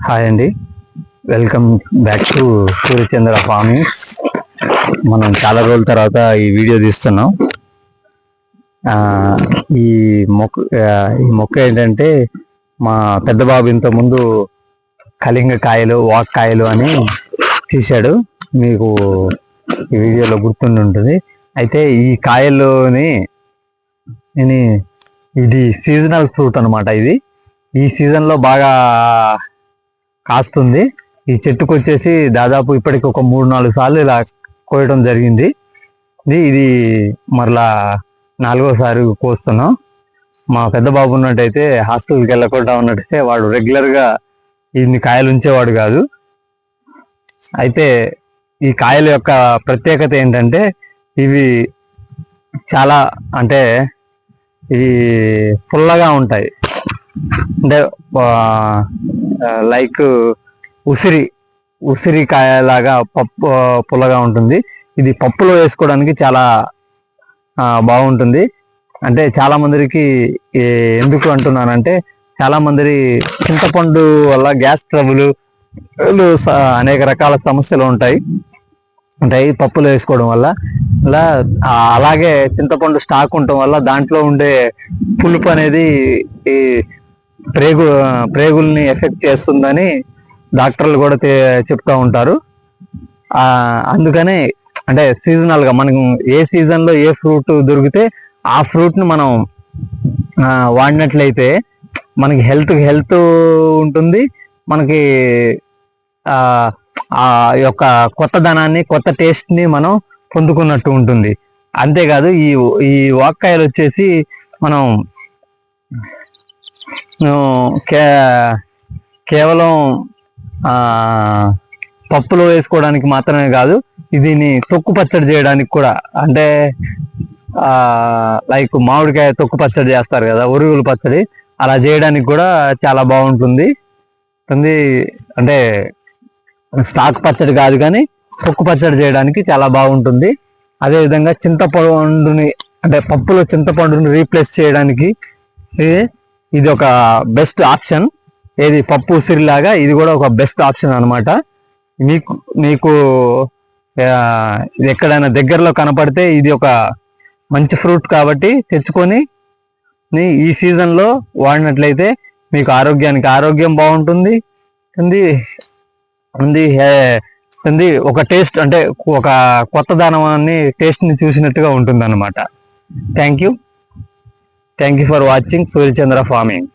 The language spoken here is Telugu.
హాయ్ అండి welcome back to Suryachandra farming మనం చాలా రోజుల తర్వాత ఈ వీడియో తీస్తున్నాం. ఈ మొక్క ఈ మొక్క ఏంటంటే మా పెద్ద బాబు ఇంత ముందు కలింగ కాయలు వాక్ కాయలు అని తీశాడు. మీకు ఈ వీడియోలో గుర్తుండి ఉంటుంది. అయితే ఈ కాయల్లోని ఇది ఇది సీజనల్ ఫ్రూట్ అన్నమాట ఇది. ఈ సీజన్లో బాగా కాస్తుంది. ఈ చెట్టుకు వచ్చేసి దాదాపు ఇప్పటికి ఒక మూడు నాలుగు సార్లు ఇలా కోయడం జరిగింది. ఇది ఇది మరలా నాలుగోసారి కోస్తున్నాం. మా పెద్ద బాబు ఉన్నట్టయితే హాస్టల్కి వెళ్ళకుండా ఉన్నట్టయితే వాడు రెగ్యులర్గా ఇన్ని కాయలు ఉంచేవాడు కాదు. అయితే ఈ కాయల యొక్క ప్రత్యేకత ఏంటంటే ఇవి చాలా అంటే ఇవి పుల్లగా ఉంటాయి. అంటే లైక్ ఉసిరి ఉసిరికాయలాగా పప్పు పుల్లగా ఉంటుంది. ఇది పప్పులో వేసుకోవడానికి చాలా బాగుంటుంది. అంటే చాలా మందికి ఎందుకు అంటున్నానంటే చాలా మంది చింతపండు వల్ల గ్యాస్ ట్రబుల్ అనేక రకాల సమస్యలు ఉంటాయి. ఉంటాయి. పప్పులు వేసుకోవడం వల్ల. ఇలా అలాగే చింతపండు స్టాక్ ఉండటం వల్ల దాంట్లో ఉండే పులుపు అనేది ఈ ప్రేగు ప్రేగుల్ని ఎఫెక్ట్ చేస్తుందని డాక్టర్లు కూడా చెప్తూ చెప్తా ఉంటారు. అందుకనే అంటే సీజనల్గా మనకు ఏ సీజన్లో ఏ ఫ్రూట్ దొరికితే ఆ ఫ్రూట్ని మనం వాడినట్లయితే మనకి హెల్త్ హెల్త్ ఉంటుంది. మనకి ఆ యొక్క యొక్క కొత్తదనాన్ని కొత్త టేస్ట్ని మనం పొందుకున్నట్టు ఉంటుంది. అంతేకాదు ఈ ఈ వాక్కాయలు వచ్చేసి మనం కే కేవలం పప్పులో వేసుకోవడానికి మాత్రమే కాదు దీన్ని తొక్కు పచ్చడి చేయడానికి కూడా అంటే లైక్ మామిడికాయ తొక్కు పచ్చడి చేస్తారు కదా ఉరుగుల పచ్చడి అలా చేయడానికి కూడా చాలా బాగుంటుంది. అంటే స్టాక్ పచ్చడి కాదు కానీ తొక్కు పచ్చడి చేయడానికి చాలా బాగుంటుంది. అదేవిధంగా చింతపండుని అంటే పప్పులో చింతపండుని రీప్లేస్ చేయడానికి ఇది ఒక బెస్ట్ ఆప్షన్ ఏది పప్పు ఉసిరిలాగా ఇది కూడా ఒక బెస్ట్ ఆప్షన్ అన్నమాట. మీకు మీకు ఎక్కడైనా దగ్గరలో కనపడితే ఇది ఒక మంచి ఫ్రూట్ కాబట్టి తెచ్చుకొని ఈ సీజన్లో వాడినట్లయితే మీకు ఆరోగ్యానికి ఆరోగ్యం బాగుంటుంది. ఉంది ఉంది ఉంది ఒక టేస్ట్ అంటే ఒక కొత్త దానాన్ని టేస్ట్ చూసినట్టుగా ఉంటుంది అనమాట thank you thank you for watching Suryachandra farming